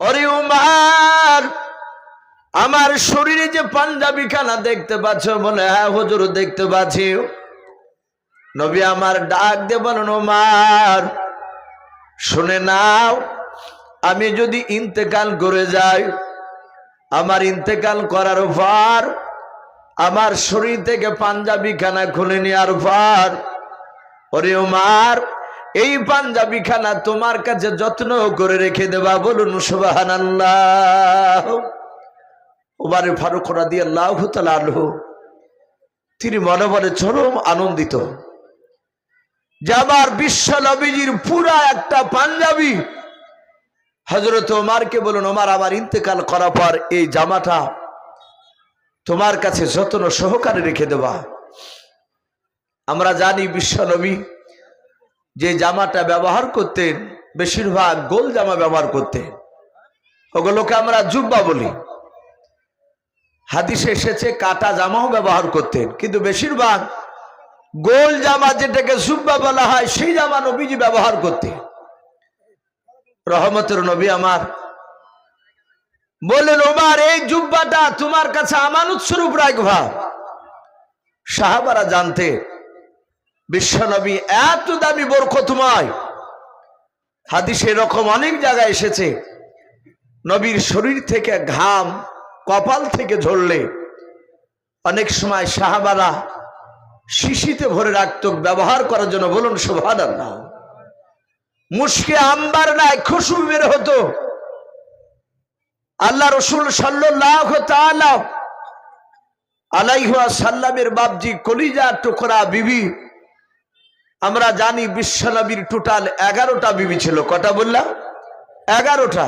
অরে উমার, আমার শরীরে যে পাঞ্জাবি খানা দেখতে পাচ্ছ, বলে হ্যাঁ হুজুর, দেখতে পাচ্ছি। নবী আমার ডাক দে বলেন, উমার, শুনে নাও, আমি যদি ইন্তেকাল করে যাই, আমার ইন্তেকাল করার পর আমার শরীর থেকে পাঞ্জাবি খানা খুলে নেওয়ার পর ওরে উমার এই পাঞ্জাবি খানা তোমার কাছে যত্ন করে রেখে দেবা, বলুন সুবাহান আল্লাহ ওবারে ফারুক রাদি আল্লাহ আলহ তিনি মনে মনে চরম আনন্দিত। যে আমার বিশ্ব নবীজির পুরা একটা পাঞ্জাবি। হজরত ওমারকে বলুন ওমার আমার ইন্তেকাল করার পর এই জামাটা তোমার কাছে যত্ন সহকারে রেখে দেবা। আমরা জানি বিশ্ব নবী যে জামাটা ব্যবহার করতেন, বেশিরভাগ গোল জামা ব্যবহার করতেন। ওগুলোকে আমরা জুব্বা বলি। হাদিসে এসেছে, কাটা জামাও ব্যবহার করতেন, কিন্তু বেশিরভাগ গোল জামা যেটাকে জুব্বা বলা হয়, সেই জামা নবীজি ব্যবহার করতেন। রহমতের নবী আমার বললেন, ওমার, এই জুব্বাটা তোমার কাছে আমানত স্বরূপ রাখবা। সাহাবারা জানতে বিশ্বনবী এত দামি বরকতময়। হাদিস এরকম অনেক জায়গায় এসেছে। নবীর শরীর থেকে ঘাম কপাল থেকে ঝরলে অনেক সময় সাহাবারা শিশিতে ভরে রাখত ব্যবহার করার জন্য। বলুন শোভান আল্লাহ মুশকে আম্বার নাই খুশবু বের হতো। আল্লাহ রসুল সাল্লাহ আলাইহুয়া সাল্লামের বাবজি কলিজা টুকরা বিবি আমরা জানি বিশ্বনবীর টোটাল এগারোটা বিবি ছিল। কটা বললাম? এগারোটা।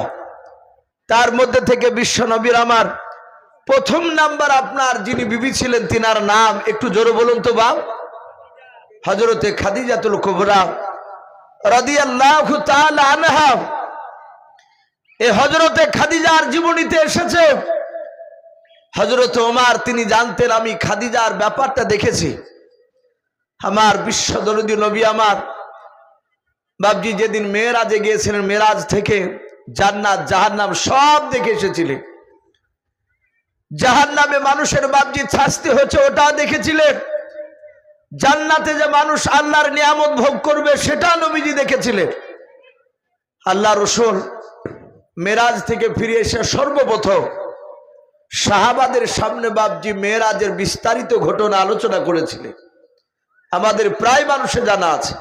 তার মধ্যে থেকে বিশ্বনবীর আমার প্রথম নাম্বার আপনার যিনি বিবি ছিলেন, তিনার নাম একটু জোরে বলুন তো বাপ। হজরতে খাদিজাতুল কুবরা রাদিয়াল্লাহু এই হজরতে খাদিজার জীবনীতে এসেছে। হজরত ওমার, তিনি জানতেন আমি খাদিজার ব্যাপারটা দেখেছি। আমার বিশ্ব দরদি নবী আমার। বাবজি যেদিন মেয়েরাজে গিয়েছিলেন, মেয়েরাজ থেকে জান্নাত, জাহান্নাম সব দেখে এসেছিলেন জাহান নামে মানুষের বাবজি শাস্তি হচ্ছে ওটা দেখেছিলেন জান্নাতে যে মানুষ আল্লাহর নিয়ামত ভোগ করবে সেটা নবীজি দেখেছিলেন আল্লাহ রসুল মেরাজ থেকে ফিরে এসে সর্বপ্রথম শাহাবাদের সামনে বাবজি মেয়েরাজের বিস্তারিত ঘটনা আলোচনা করেছিলেন। আমাদের প্রায় মানুষে জানা আছে।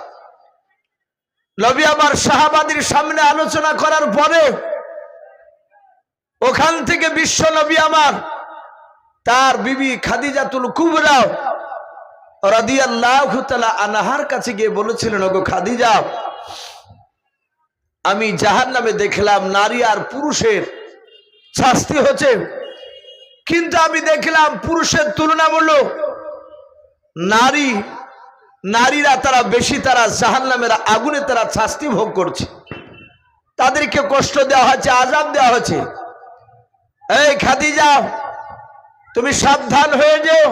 নবী আমার শাহাবাদের সামনে আলোচনা করার পরে ওখান থেকে বিশ্ব নবী আমার, তার বিবি খাদিজাতুল কুবরা আনাহার কাছে গিয়ে বলেছিলেন, ওগো খাদিজা, আমি জাহান নামে দেখলাম নারী আর পুরুষের শাস্তি হচ্ছে। কিন্তু আমি দেখলাম পুরুষের তুলনামূলক নারী নারীরা তারা বেশি, তারা জাহান নামের আগুনে তারা শাস্তি ভোগ করছে। তাদেরকে কষ্ট দেওয়া হচ্ছে আজাব দেওয়া হচ্ছে এই খাদিজা, তুমি সাবধান হয়ে যেও।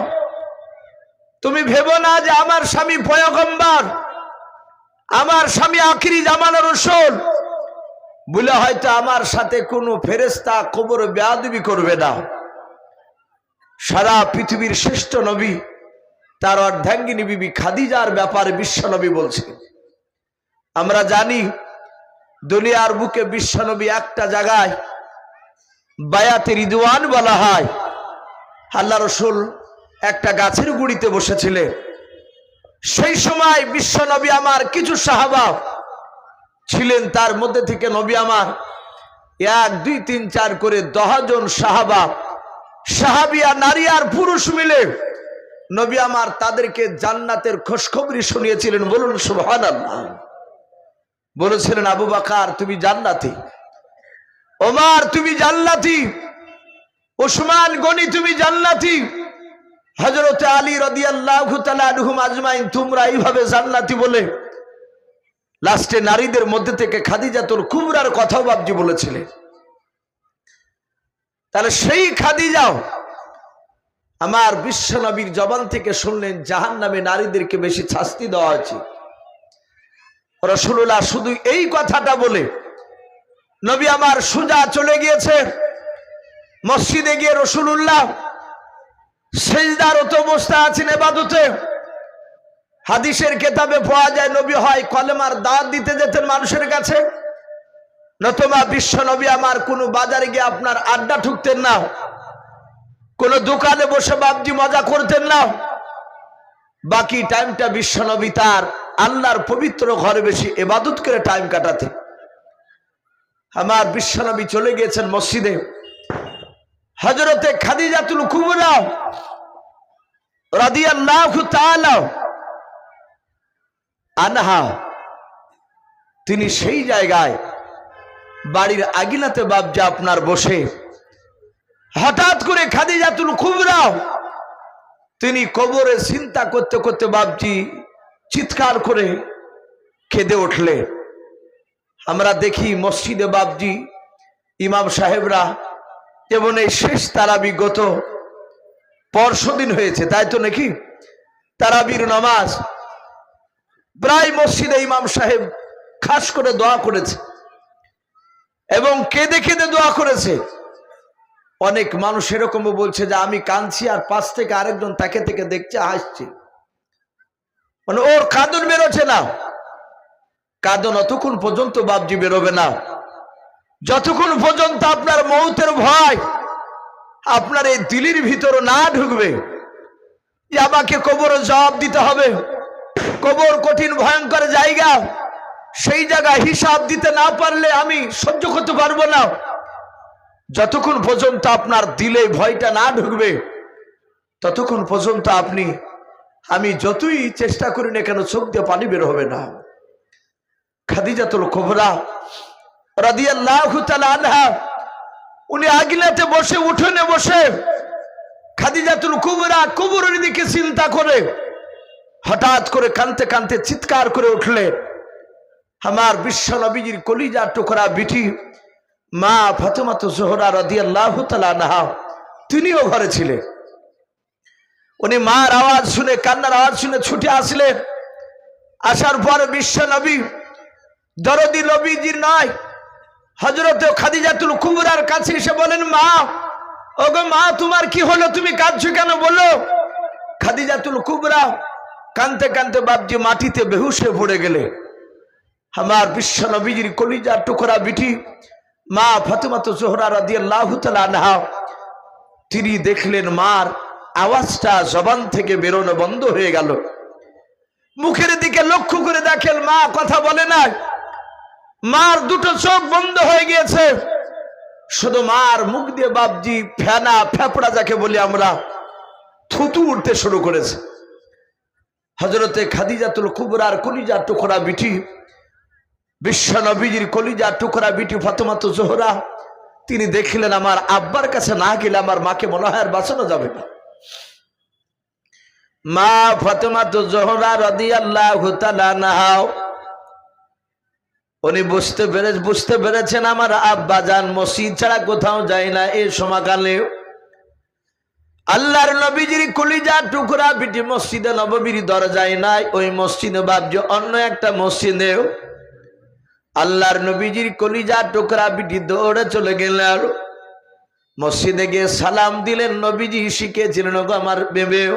তুমি ভেবো না যে আমার স্বামী পয়গম্বর, আমার স্বামী আখিরি জামানোর রসুল। বলে হয়তো আমার সাথে কোনো ফেরেস্তা কবর বেয়াদবি করবে না। সারা পৃথিবীর শ্রেষ্ঠ নবী তার অর্ধাঙ্গিনী বিবি খাদিজার ব্যাপারে বিশ্বনবী বলছে আমরা জানি দুনিয়ার বুকে বিশ্বনবী একটা জায়গায় বায়াতে রিদওয়ান বলা হয়। আল্লাহ রসুল একটা গাছের গুড়িতে বসেছিলেন। সেই সময় বিশ্ব নবী আমার কিছু সাহাবা ছিলেন, তার মধ্যে থেকে নবী আমার এক, দুই, তিন, চার করে দহজন সাহাবা, সাহাবিয়া নারী আর পুরুষ মিলে নবী আমার তাদেরকে জান্নাতের খোঁজখবরি শুনিয়েছিলেন, বলুন সুহান বলেছিলেন, আবু বাকার, তুমি জান্নাতি। ওমার, তুমি জান্নাতি। ওসমান গনি, তুমি জান্নাতি। হজরত আলী রদি আল্লাহ আজমাইন, তোমরা এইভাবে জান্নাতি বলে লাস্টে নারীদের মধ্যে থেকে খাদিজাতুল কুবরার কথাও বাবজি বলেছিলেন। তাহলে সেই খাদিজাও আমার বিশ্ব নবীর জবান থেকে শুনলেন জাহান নামে নারীদেরকে বেশি শাস্তি দেওয়া হয়েছে রসুল্লাহ শুধু এই কথাটা বলে, নবী আমার সুজা চলে গিয়েছে, মসজিদে গিয়ে রসুল্লাহ সেজদার তো অবস্থা আছেন এবাদতে। হাদিসের কেতাবে পাওয়া যায়, নবী হয় কলেমার দাঁত দিতে যেতেন মানুষের কাছে। নতবা বিশ্ব নবী আমার কোনো বাজারে গিয়ে আপনার আড্ডা ঠুকতেন না। কোন দোকানে বসে বাবজি মজা করতেন না। বাকি টাইমটা বিশ্ব নবী তার আল্লাহর পবিত্র ঘরে বেশি এবাদত করে টাইম কাটাতে আমার বিশ্বনবী চলে গিয়েছেন মসজিদে। হজরতে খাদিজাতুল কুবরা রাদিয়াল্লাহু আনহা, তিনি সেই জায়গায় বাড়ির আগিলাতে বাবজা আপনার বসে হঠাৎ করে খাদি খাদিজাতুল কুবরা, তিনি কবরে চিন্তা করতে করতে বাবজি চিৎকার করে কেঁদে উঠলে। আমরা দেখি মসজিদে বাবজি ইমাম সাহেবরা যেমন এই শেষ তারাবি গত পরশুদিন হয়েছে, তাই তো নাকি? তারাবির নামাজ। প্রায় মসজিদে ইমাম সাহেব খাস করে দোয়া করেছে, এবং কেঁদে কেঁদে দোয়া করেছে। অনেক মানুষ এরকমও বলছে যে আমি কাঁদছি আর পাশ থেকে আরেকজন তাকে থেকে দেখছে, হাসছে। মানে ওর কাঁদন বেরোচ্ছে না। কাঁদন অতক্ষণ পর্যন্ত বাবজি বেরোবে না। যতক্ষণ পর্যন্ত আপনার মৌতের ভয় আপনার এই দিলির ভিতর না ঢুকবে, যে আমাকে কবর জবাব দিতে হবে। কবর কঠিন, ভয়ঙ্কর জায়গা। সেই জায়গায় হিসাব দিতে না পারলে আমি সহ্য করতে পারব না। যতক্ষণ পর্যন্ত আপনার দিলে ভয়টা না ঢুকবে, ততক্ষণ পর্যন্ত আপনি, আমি যতই চেষ্টা করি না কেন চোখ দিয়ে পানি বের হবে না। খাদিজাতুল কোবরা রাদিয়াল্লাহু উনি আগিলাতে বসে, উঠোনে বসে খাদিজাতুল কুবরা কুবরের দিকে চিন্তা করে, হঠাৎ করে কানতে কানতে চিৎকার করে উঠলে আমার বিশ্ব নবীজির কলিজা টুকরা বিটি মা ফাতেমাত জোহরা রাদিয়াল্লাহু তাআলা আনহা, তিনিও ঘরে ছিলেন। উনি মার আওয়াজ শুনে, কান্নার আওয়াজ শুনে ছুটে আসলেন। আসার পর বিশ্ব নবী, দরদি নবীজির নয় হজরত খাদিজাতুল কুবরার কাছে এসে বলেন, মা, ওগো মা, তোমার কি হলো? তুমি কাঁদছো কেন? বলো। খাদিজাতুল কুবরা কানতে কানতে বাপজি মাটিতে বেহুশে পড়ে গেলে। আমার বিশ্ব নবীজির কলিজার টুকরা বিটি মা ফাতেমাত জোহরা রাদিয়াল্লাহু তাআলা আনহা, তিনি দেখলেন মার আওয়াজটা জবান থেকে বেরোনো বন্ধ হয়ে গেল। মুখের দিকে লক্ষ্য করে দেখেন মা কথা বলে না মার দুটো চোখ বন্ধ হয়ে গিয়েছে। শুধু মার মুখ দিয়ে বাবজি ফেনা ফেপড়া যাকে বলি আমরা, থুতু উঠতে শুরু করেছে। হজরতে খাদিজাতুল কুবরার কলিজার টুকরা বিটি বিশ্ব নবীজির কলিজার টুকরা বিটি ফতমাত জোহরা। তিনি দেখলেন, আমার আব্বার কাছে না গেলে আমার মাকে মনে হয় আর বাঁচানো যাবে না। মা ফতেমাত জোহরা রদি আল্লাহ উনি বুঝতে পেরে, বুঝতে পেরেছেন, আমার আব্বা যান মসজিদ ছাড়া কোথাও যায় না এই সমাকালে আল্লাহর নবীজির কলিজা টুকরা বিটি মসজিদে নববীর দরজায় নাই। ওই মসজিদে ভাবছ অন্য একটা মসজিদেও আল্লাহর নবীজির কলিজা টুকরা পিটি দৌড়ে চলে গেলেন মসজিদে গিয়ে সালাম দিলেন, নবীজি শিখেছিলেন ওগো আমার বেবেও,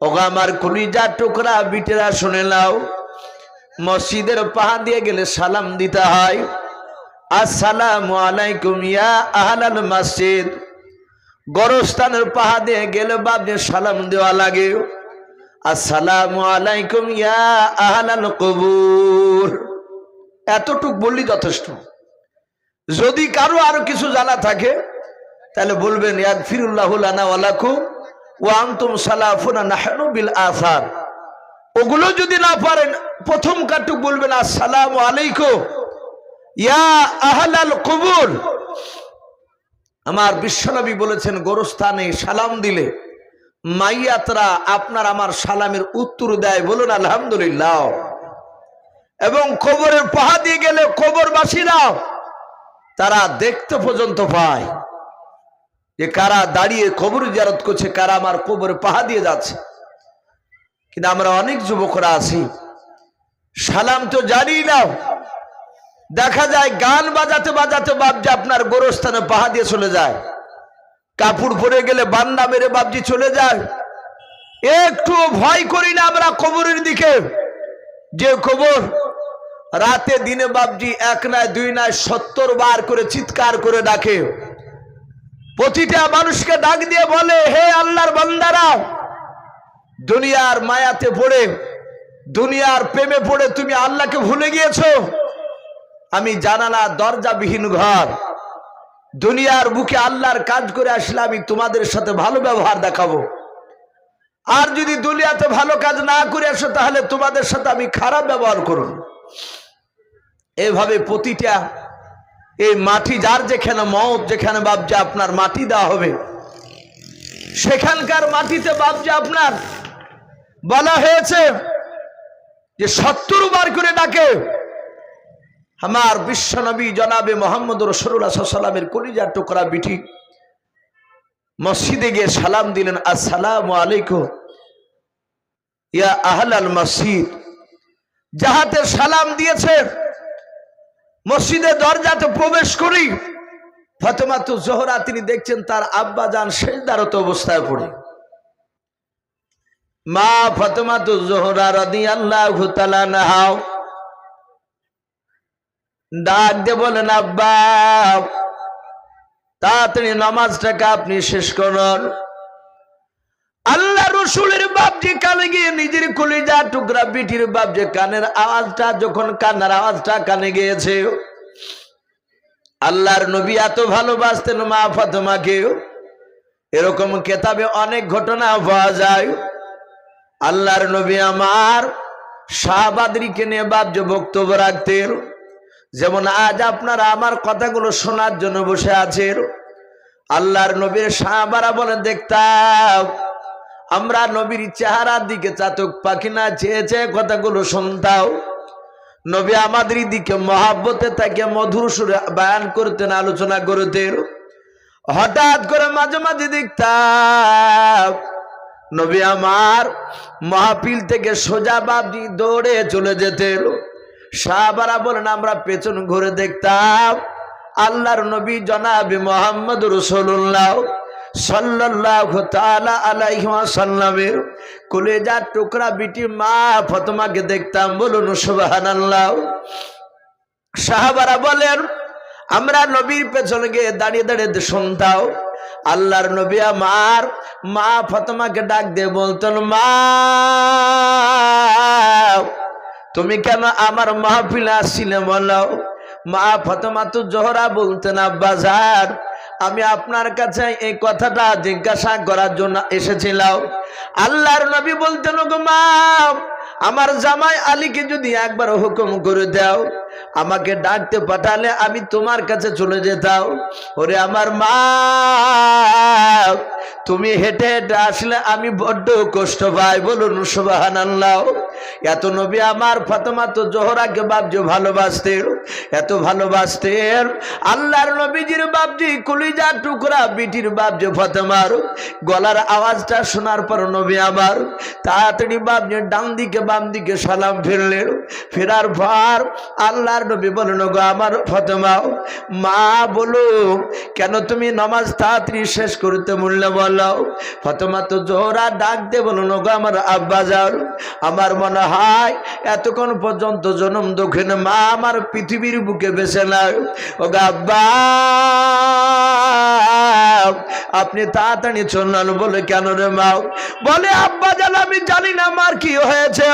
ওগো আমার কলিজা টুকরা বিটেরা শুনে নাও। মসজিদের পাহা দিয়ে গেলে সালাম দিতে হয়। আসসালামু আলাইকুম ইয়া আহলাল মসজিদ। গরস্থানের পাহা দিয়ে গেলে বাপে সালাম দেওয়া লাগে। আসসালামু আলাইকুম ইয়া আহলাল কবুর। এতটুক বললি যথেষ্ট। যদি কারও আরও কিছু জানা থাকে, তাহলে বলবেন বিল আসার। ওগুলো যদি না পারেন, প্রথম কাটুক বলবেন, আসসালাম আলাইকুম, ইয়া আহলাল কবুল আমার বিশ্বনবী বলেছেন, গোরস্থানে সালাম দিলে মাইয়াতরা আপনার আমার সালামের উত্তর দেয়। বলুন, আলহামদুলিল্লাহ। এবং কবরের পাহা দিয়ে গেলে কবরবাসীরা তারা দেখতে পর্যন্ত পায় যে কারা দাঁড়িয়ে কবর জারত করছে, কারা আমার কবর পাহা দিয়ে যাচ্ছে। কিন্তু আমরা অনেক যুবকরা আছি। সালাম তো জানি না দেখা যায় গান বাজাতে বাজাতে বাপজি আপনার গোরস্থানে পাহা দিয়ে চলে যায়। কাপড় পরে গেলে বান্না মেরে বাপজি চলে যায়। একটু ভয় করি না আমরা কবরের দিকে। যে কবর রাতে দিনে বাপজি এক নয়, দুই নয়, সত্তর বার করে চিৎকার করে ডাকে। প্রতিটা মানুষকে ডাক দিয়ে বলে, হে আল্লাহর বান্দারা, দুনিয়ার মায়াতে পড়ে, দুনিয়ার প্রেমে পড়ে তুমি আল্লাহকে ভুলে গিয়েছো? আমি জানালা, দরজাবিহীন ঘর। দুনিয়ার বুকে আল্লাহর কাজ করে আসলে আমি তোমাদের সাথে ভালো ব্যবহার দেখাবো। আর যদি দুনিয়াতে ভালো কাজ না করে আসো, তাহলে তোমাদের সাথে আমি খারাপ ব্যবহার করব। এভাবে প্রতিটা এই মাটি, যার যেখানে মত, যেখানে বাবজে আপনার মাটি দেওয়া হবে, সেখানকার মাটিতে বাবজে আপনার, বলা হয়েছে যে সত্তর বার করে ডাকে। আমার বিশ্বনবী জনাবে মোহাম্মদ রসুল্লাহ সাল্লামের কলিজার টুকরা বিটি মসজিদে গিয়ে সালাম দিলেন, আসসালাম আলাইকুম, ইয়া আহলাল মসজিদ। যাহাতে সালাম দিয়েছে মসজিদে দরজাতে প্রবেশ করি। ফতেমাতু জোহরা তিনি দেখছেন তার আব্বা যান শেষদারত অবস্থায় পড়ে। মা ফতেমাতু জোহরা রদি আল্লাহ নাহাও ডাক দিয়ে বলেন, আব্বা, তাড়াতাড়ি নামাজটাকে আপনি শেষ করুন। আল্লাহ রসুলের বাপজি কানে গিয়ে নিজের কলিজা টুকরা বিটির বাপজি কানের আওয়াজটা, যখন কান্নার আওয়াজটা কানে গিয়েছে। আল্লাহর নবী এত ভালোবাসতেন মা ফাতেমাকে। এরকম কেতাবে অনেক ঘটনা পাওয়া যায়। আল্লাহর নবী আমার শাহবাদরিকে নিয়ে বাপজ বক্তব্য রাখতেন। যেমন আজ আপনারা আমার কথাগুলো শোনার জন্য বসে আছেন। আল্লাহর নবীর সাহাবারা বলে দেখতাম আমরা নবীর চেহারার দিকে চাতক পাখি না চেয়ে চেয়ে কথাগুলো শুনতাও। নবী আমাদের দিকে মহাব্বতে তাকে মধুর সুরে বায়ান করতেন, আলোচনা করতেন। হঠাৎ করে মাঝে মাঝে দেখতাম, নবী আমার মহাপিল থেকে সোজা বাবজি দৌড়ে চলে যেতেন। সাহাবারা বলেন, আমরা পেছন ঘুরে দেখতাম আল্লাহর নবী জনাবি মোহাম্মদ রসুল্লাহ সাল্লাহ তালা আলাইসাল্লামের কলেজার টুকরা বিটি মা ফতমাকে দেখতাম, বলুন সুবাহান আল্লাহ সাহাবারা বলেন, আমরা নবীর পেছনে গিয়ে দাঁড়িয়ে দাঁড়িয়ে শুনতাও আল্লাহর নবী আমার মা ফতমাকে ডাক দিয়ে বলতেন, মা, তুমি কেন আমার মাহফিলে আসছিলে বলো? মা ফতমা তো জোহরা বলতেন আব্বাজার আমি আপনার কাছে এই কথাটা জিজ্ঞাসা করার জন্য এসেছিলাম। আল্লাহর নবী বলতেন গো মা আমার জামাই আলীকে যদি একবার হুকুম করে দাও, আমাকে ডাকতে পাঠালে আমি তোমার কাছে চলে যেতাম। ওরে আমার মা, তুমি হেঁটে হেঁটে আসলে আমি বড্ড কষ্ট পাই, বলুন সুবাহান আল্লাহ এত নবী আমার ফাতেমা তো জোহরাকে বাপজি ভালোবাসতেন, এত ভালোবাসতেন। আল্লাহর নবীজির বাপজি কলিজার টুকরা, বিটির বাপজি ফাতেমার। গলার আওয়াজটা শোনার পর নবী আমার, তাড়াতাড়ি বাপজি ডান দিকে বাম দিকে সালাম ফিরলেন। ফেরার পর আল্লাহর নবী বলেন গো আমার ফতেমা, মা বলো, কেন তুমি নামাজ তাড়াতাড়ি শেষ করতে মূল্য বলো? ফতেমা তো জোহরা ডাক দে বলো গো আমার আব্বা যাও আমার মনে হয় এতক্ষণ পর্যন্ত জনম দক্ষিণ, মা আমার পৃথিবীর বুকে বেছে না ও আব্বা, আপনি তাড়াতাড়ি চললেন বলে, কেন রে মা? বলে আব্বা জান আমি জানি না আমার কি হয়েছে।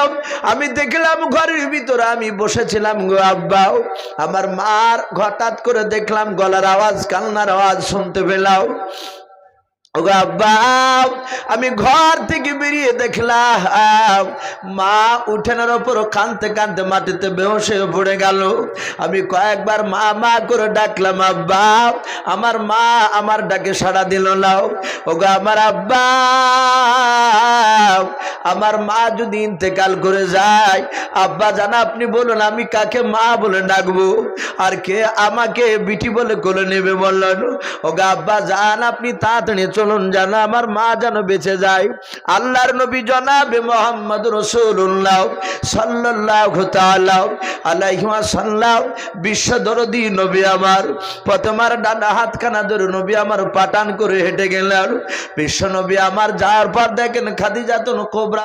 আমি দেখলাম ঘরের ভিতরে আমি বসেছিলাম গো আব্বা। আমার মার হঠাৎ করে দেখলাম, গলার আওয়াজ, কান্নার আওয়াজ শুনতে পেলাম। আমি ঘর থেকে বেরিয়ে দেখলাম, মা উঠেনের ওপর কানতে কানতে মাটিতে বেহসে পড়ে গেল। আমি কয়েকবার মা মা করে ডাকলাম, আব্বা, আমার মা আমার ডাকে সাড়া দিল নাও ওগো আমার আব্বা, আমার মা যদি ইন্তেকাল করে যায়, আব্বা জানা, আপনি বলুন, আমি কাকে মা বলে ডাকবো? আর কে আমাকে বিটি বলে কোলে নেবে বললেন? ওগো আব্বা জান, আপনি তাড়াতাড়ি চলুন জানা, আমার মা যেন বেঁচে যায়। আল্লাহর নবী জনাবে মোহাম্মদ রসুল্লাহ সাল্লাহ আলাইহিমা সাল্লাহ বিশ্ব দরদি নবী আমার। প্রথমার ডানা হাতখানা ধরে নবী আমার পাটান করে হেঁটে গেলেন। বিশ্ব নবী আমার যাওয়ার পর দেখেন খাদি খাদিজাতুন কোবরা